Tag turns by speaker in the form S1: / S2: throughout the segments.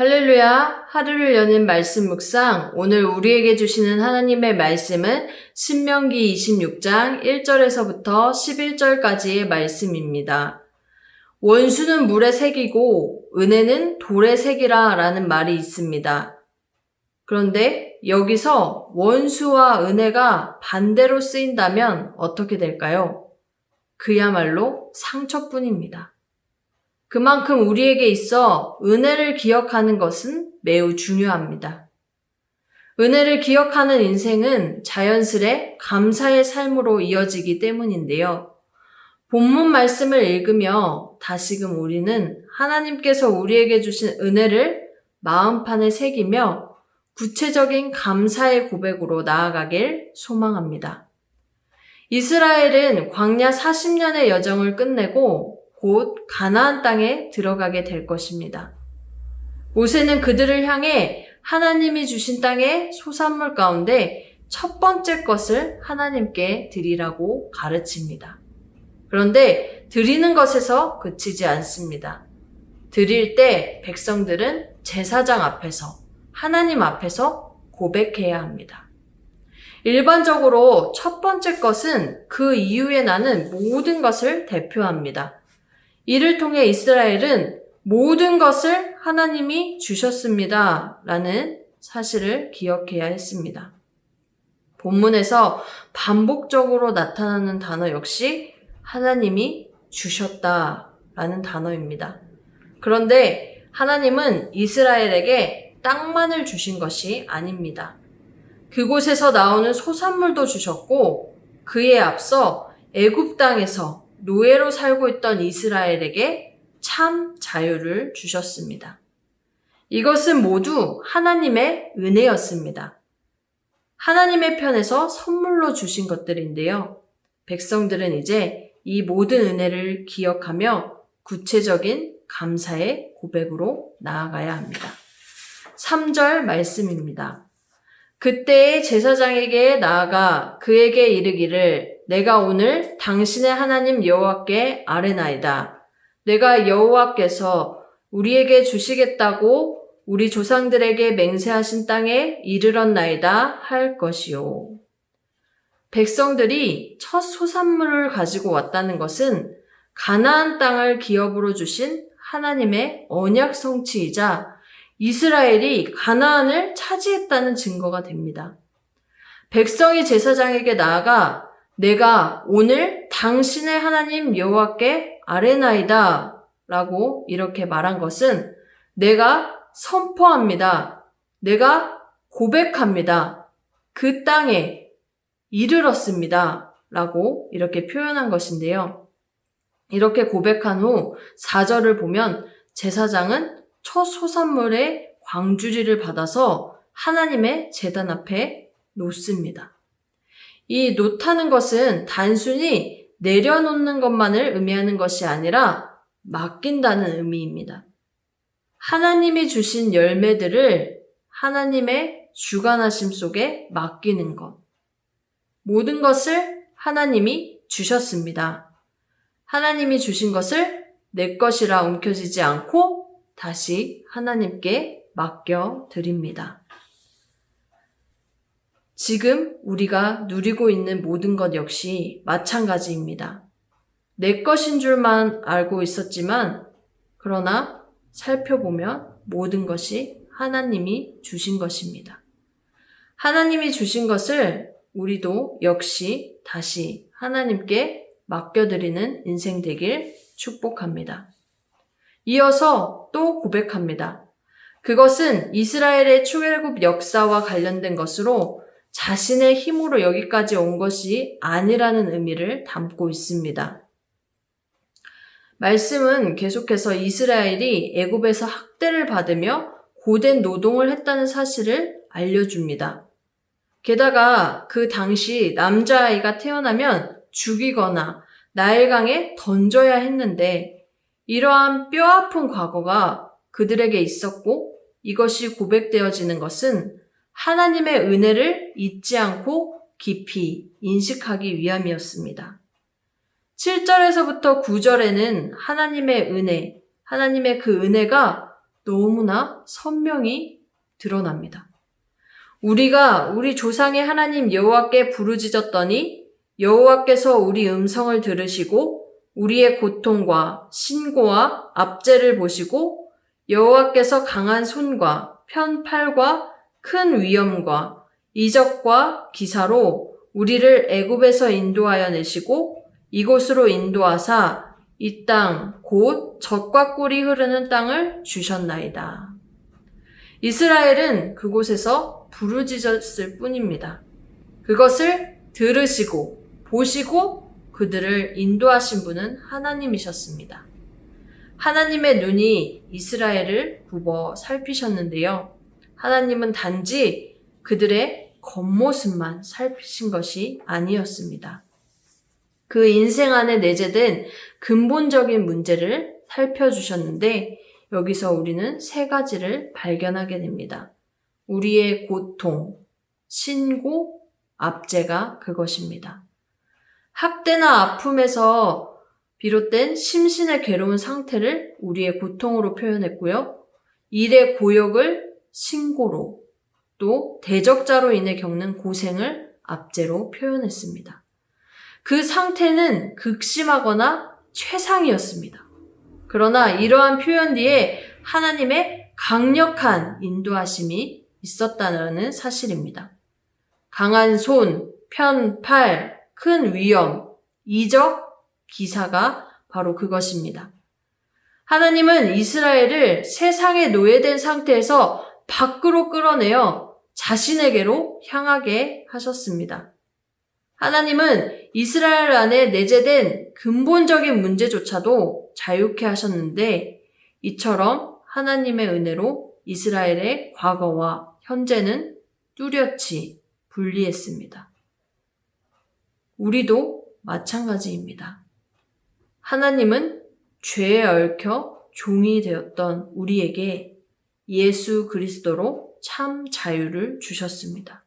S1: 할렐루야, 하루를 여는 말씀 묵상. 오늘 우리에게 주시는 하나님의 말씀은 신명기 26장 1절에서부터 11절까지의 말씀입니다. 원수는 물의 색이고 은혜는 돌의 색이라 라는 말이 있습니다. 그런데 여기서 원수와 은혜가 반대로 쓰인다면 어떻게 될까요? 그야말로 상처뿐입니다. 그만큼 우리에게 있어 은혜를 기억하는 것은 매우 중요합니다. 은혜를 기억하는 인생은 자연스레 감사의 삶으로 이어지기 때문인데요. 본문 말씀을 읽으며 다시금 우리는 하나님께서 우리에게 주신 은혜를 마음판에 새기며 구체적인 감사의 고백으로 나아가길 소망합니다. 이스라엘은 광야 40년의 여정을 끝내고 곧 가나안 땅에 들어가게 될 것입니다. 모세는 그들을 향해 하나님이 주신 땅의 소산물 가운데 첫 번째 것을 하나님께 드리라고 가르칩니다. 그런데 드리는 것에서 그치지 않습니다. 드릴 때 백성들은 제사장 앞에서 하나님 앞에서 고백해야 합니다. 일반적으로 첫 번째 것은 그 이후에 나는 모든 것을 대표합니다. 이를 통해 이스라엘은 모든 것을 하나님이 주셨습니다. 라는 사실을 기억해야 했습니다. 본문에서 반복적으로 나타나는 단어 역시 하나님이 주셨다. 라는 단어입니다. 그런데 하나님은 이스라엘에게 땅만을 주신 것이 아닙니다. 그곳에서 나오는 소산물도 주셨고 그에 앞서 애굽 땅에서 노예로 살고 있던 이스라엘에게 참 자유를 주셨습니다. 이것은 모두 하나님의 은혜였습니다. 하나님의 편에서 선물로 주신 것들인데요. 백성들은 이제 이 모든 은혜를 기억하며 구체적인 감사의 고백으로 나아가야 합니다. 3절 말씀입니다. 그때의 제사장에게 나아가 그에게 이르기를 내가 오늘 당신의 하나님 여호와께 아뢰나이다. 내가 여호와께서 우리에게 주시겠다고 우리 조상들에게 맹세하신 땅에 이르렀나이다 할 것이요. 백성들이 첫 소산물을 가지고 왔다는 것은 가나안 땅을 기업으로 주신 하나님의 언약 성취이자 이스라엘이 가나안을 차지했다는 증거가 됩니다. 백성이 제사장에게 나아가 내가 오늘 당신의 하나님 여호와께 아뢰나이다 라고 이렇게 말한 것은 내가 선포합니다. 내가 고백합니다. 그 땅에 이르렀습니다. 라고 이렇게 표현한 것인데요. 이렇게 고백한 후 4절을 보면 제사장은 첫 소산물의 광주리를 받아서 하나님의 재단 앞에 놓습니다. 이 놓다는 것은 단순히 내려놓는 것만을 의미하는 것이 아니라 맡긴다는 의미입니다. 하나님이 주신 열매들을 하나님의 주관하심 속에 맡기는 것. 모든 것을 하나님이 주셨습니다. 하나님이 주신 것을 내 것이라 움켜쥐지 않고 다시 하나님께 맡겨 드립니다. 지금 우리가 누리고 있는 모든 것 역시 마찬가지입니다. 내 것인 줄만 알고 있었지만, 그러나 살펴보면 모든 것이 하나님이 주신 것입니다. 하나님이 주신 것을 우리도 역시 다시 하나님께 맡겨드리는 인생 되길 축복합니다. 이어서 또 고백합니다. 그것은 이스라엘의 출애굽 역사와 관련된 것으로 자신의 힘으로 여기까지 온 것이 아니라는 의미를 담고 있습니다. 말씀은 계속해서 이스라엘이 애굽에서 학대를 받으며 고된 노동을 했다는 사실을 알려줍니다. 게다가 그 당시 남자아이가 태어나면 죽이거나 나일강에 던져야 했는데 이러한 뼈아픈 과거가 그들에게 있었고 이것이 고백되어지는 것은 하나님의 은혜를 잊지 않고 깊이 인식하기 위함이었습니다. 7절에서부터 9절에는 하나님의 은혜, 하나님의 그 은혜가 너무나 선명히 드러납니다. 우리가 우리 조상의 하나님 여호와께 부르짖었더니 여호와께서 우리 음성을 들으시고 우리의 고통과 신고와 압제를 보시고 여호와께서 강한 손과 편팔과 큰 위엄과 이적과 기사로 우리를 애굽에서 인도하여 내시고 이곳으로 인도하사 이 땅곧 젖과 꿀이 흐르는 땅을 주셨나이다. 이스라엘은 그곳에서 부르짖었을 뿐입니다. 그것을 들으시고 보시고 그들을 인도하신 분은 하나님이셨습니다. 하나님의 눈이 이스라엘을 굽어 살피셨는데요. 하나님은 단지 그들의 겉모습만 살피신 것이 아니었습니다. 그 인생 안에 내재된 근본적인 문제를 살펴주셨는데 여기서 우리는 세 가지를 발견하게 됩니다. 우리의 고통, 신고, 압제가 그것입니다. 학대나 아픔에서 비롯된 심신의 괴로운 상태를 우리의 고통으로 표현했고요. 일의 고역을 신고로 또 대적자로 인해 겪는 고생을 압제로 표현했습니다. 그 상태는 극심하거나 최상이었습니다. 그러나 이러한 표현 뒤에 하나님의 강력한 인도하심이 있었다는 사실입니다. 강한 손, 편, 팔, 큰 위험, 이적, 기사가 바로 그것입니다. 하나님은 이스라엘을 세상에 노예된 상태에서 밖으로 끌어내어 자신에게로 향하게 하셨습니다. 하나님은 이스라엘 안에 내재된 근본적인 문제조차도 자유케 하셨는데 이처럼 하나님의 은혜로 이스라엘의 과거와 현재는 뚜렷이 분리했습니다. 우리도 마찬가지입니다. 하나님은 죄에 얽혀 종이 되었던 우리에게 예수 그리스도로 참 자유를 주셨습니다.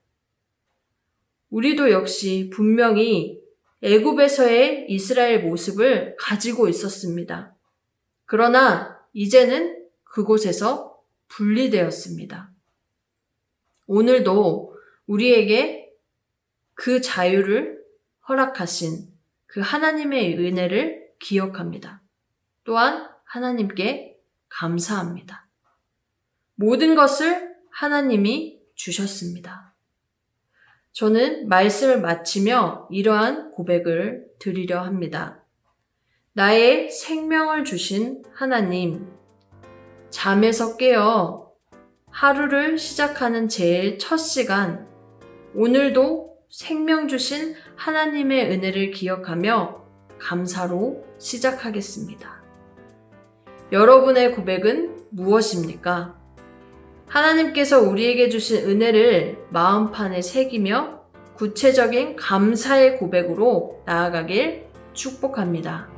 S1: 우리도 역시 분명히 애굽에서의 이스라엘 모습을 가지고 있었습니다. 그러나 이제는 그곳에서 분리되었습니다. 오늘도 우리에게 그 자유를 허락하신 그 하나님의 은혜를 기억합니다. 또한 하나님께 감사합니다. 모든 것을 하나님이 주셨습니다. 저는 말씀을 마치며 이러한 고백을 드리려 합니다. 나의 생명을 주신 하나님, 잠에서 깨어 하루를 시작하는 제일 첫 시간, 오늘도 생명 주신 하나님의 은혜를 기억하며 감사로 시작하겠습니다. 여러분의 고백은 무엇입니까? 하나님께서 우리에게 주신 은혜를 마음판에 새기며 구체적인 감사의 고백으로 나아가길 축복합니다.